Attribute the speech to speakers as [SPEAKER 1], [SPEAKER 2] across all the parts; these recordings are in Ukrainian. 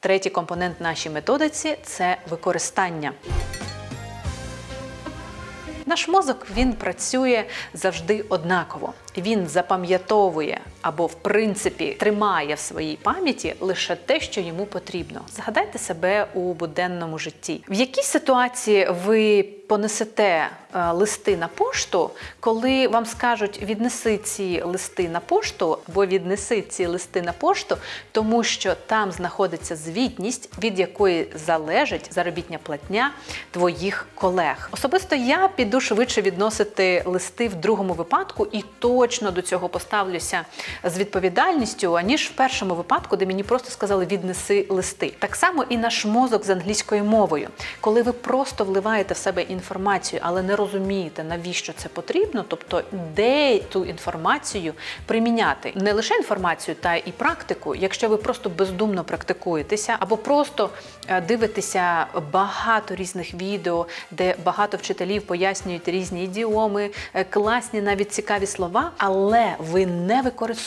[SPEAKER 1] Третій компонент нашій методиці це використання. Наш мозок він працює завжди однаково. Він запам'ятовує або, в принципі, тримає в своїй пам'яті лише те, що йому потрібно. Згадайте себе у буденному житті. В якій ситуації ви понесете е, листи на пошту, коли вам скажуть віднеси ці листи на пошту, або віднеси ці листи на пошту, тому що там знаходиться звітність, від якої залежить заробітня платня твоїх колег. Особисто я піду швидше відносити листи в другому випадку і точно до цього поставлюся з відповідальністю, аніж в першому випадку, де мені просто сказали віднеси листи. Так само і наш мозок з англійською мовою, коли ви просто вливаєте в себе інформацію, але не розумієте, навіщо це потрібно, тобто де ту інформацію приміняти. Не лише інформацію, та і практику. Якщо ви просто бездумно практикуєтеся або просто е, дивитеся багато різних відео, де багато вчителів пояснюють різні ідіоми, е, класні навіть цікаві слова, але ви не використовуєте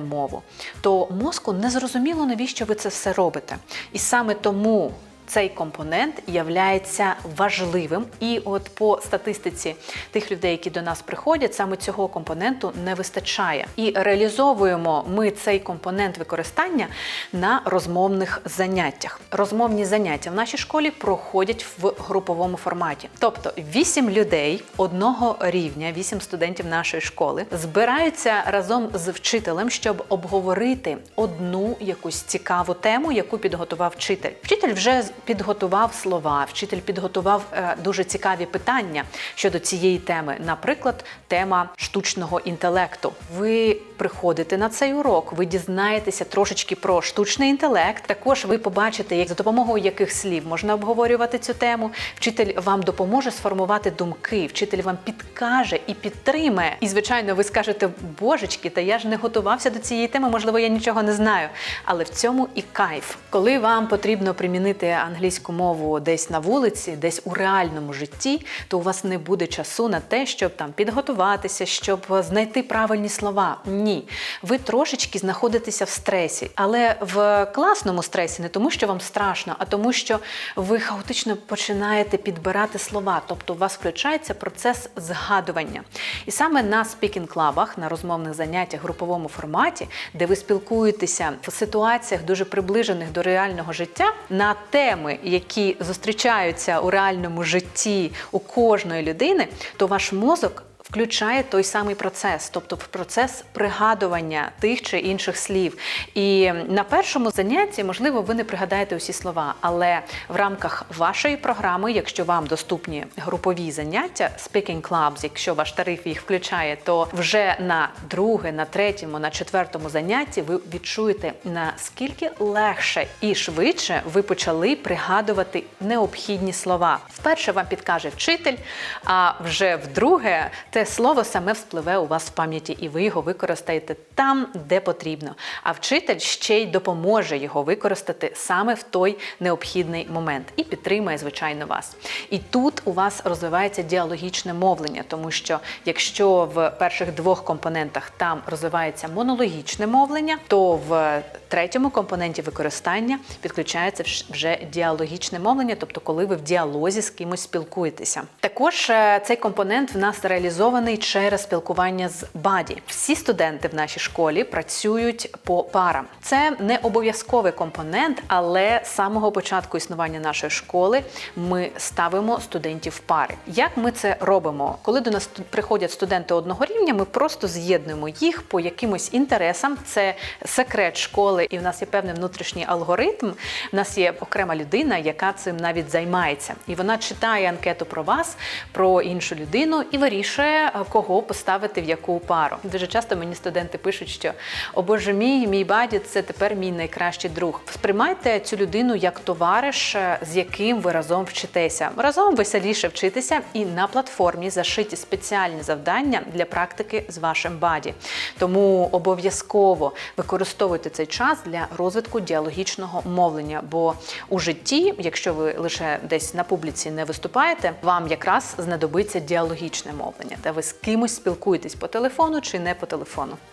[SPEAKER 1] мову, то мозку не зрозуміло, навіщо ви це все робите. І саме тому цей компонент являється важливим. І от по статистиці тих людей, які до нас приходять, саме цього компоненту не вистачає. І реалізовуємо ми цей компонент використання на розмовних заняттях. Розмовні заняття в нашій школі проходять в груповому форматі. Тобто вісім людей одного рівня, вісім студентів нашої школи, збираються разом з вчителем, щоб обговорити одну якусь цікаву тему, яку підготував вчитель. Вчитель вже підготував слова, вчитель підготував е, дуже цікаві питання щодо цієї теми. Наприклад, тема штучного інтелекту. Ви приходите на цей урок, ви дізнаєтеся трошечки про штучний інтелект. Також ви побачите, як за допомогою яких слів можна обговорювати цю тему. Вчитель вам допоможе сформувати думки, вчитель вам підкаже і підтримає. І, звичайно, ви скажете, божечки, та я ж не готувався до цієї теми, можливо, я нічого не знаю. Але в цьому і кайф, коли вам потрібно примінити англійську мову десь на вулиці, десь у реальному житті, то у вас не буде часу на те, щоб там підготуватися, щоб знайти правильні слова. Ні, ви трошечки знаходитеся в стресі, але в класному стресі не тому, що вам страшно, а тому, що ви хаотично починаєте підбирати слова, тобто у вас включається процес згадування. І саме на спікінг-клабах, на розмовних заняттях груповому форматі, де ви спілкуєтеся в ситуаціях дуже приближених до реального життя на теми, які зустрічаються у реальному житті у кожної людини, то ваш мозок. Включає той самий процес, тобто процес пригадування тих чи інших слів. І на першому занятті, можливо, ви не пригадаєте усі слова, але в рамках вашої програми, якщо вам доступні групові заняття, speaking clubs, якщо ваш тариф їх включає, то вже на друге, на третьому, на четвертому занятті ви відчуєте наскільки легше і швидше ви почали пригадувати необхідні слова. Вперше вам підкаже вчитель, а вже вдруге те слово саме вспливе у вас в пам'яті, і ви його використаєте там, де потрібно. А вчитель ще й допоможе його використати саме в той необхідний момент і підтримує, звичайно, вас. І тут у вас розвивається діалогічне мовлення, тому що якщо в перших двох компонентах там розвивається монологічне мовлення, то в третьому компоненті використання підключається вже діалогічне мовлення, тобто коли ви в діалозі з кимось спілкуєтеся. Також е, цей компонент в нас реалізований через спілкування з баді. Всі студенти в нашій школі працюють по парам. Це не обов'язковий компонент, але з самого початку існування нашої школи ми ставимо студентів в пари. Як ми це робимо? Коли до нас приходять студенти одного рівня, ми просто з'єднуємо їх по якимось інтересам. Це секрет школи, і в нас є певний внутрішній алгоритм. В нас є окрема людина, яка цим навіть займається, і вона читає анкету про вас, про іншу людину і вирішує, кого поставити в яку пару. Дуже часто мені студенти пишуть, що о Боже мій, мій баді, це тепер мій найкращий друг. Сприймайте цю людину як товариш, з яким ви разом вчитеся. Разом веселіше вчитися і на платформі зашиті спеціальні завдання для практики з вашим баді. Тому обов'язково використовуйте цей час для розвитку діалогічного мовлення. Бо у житті, якщо ви лише десь на публіці не виступаєте, вам якраз знадобиться діалогічне мовлення, де ви з кимось спілкуєтесь по телефону чи не по телефону.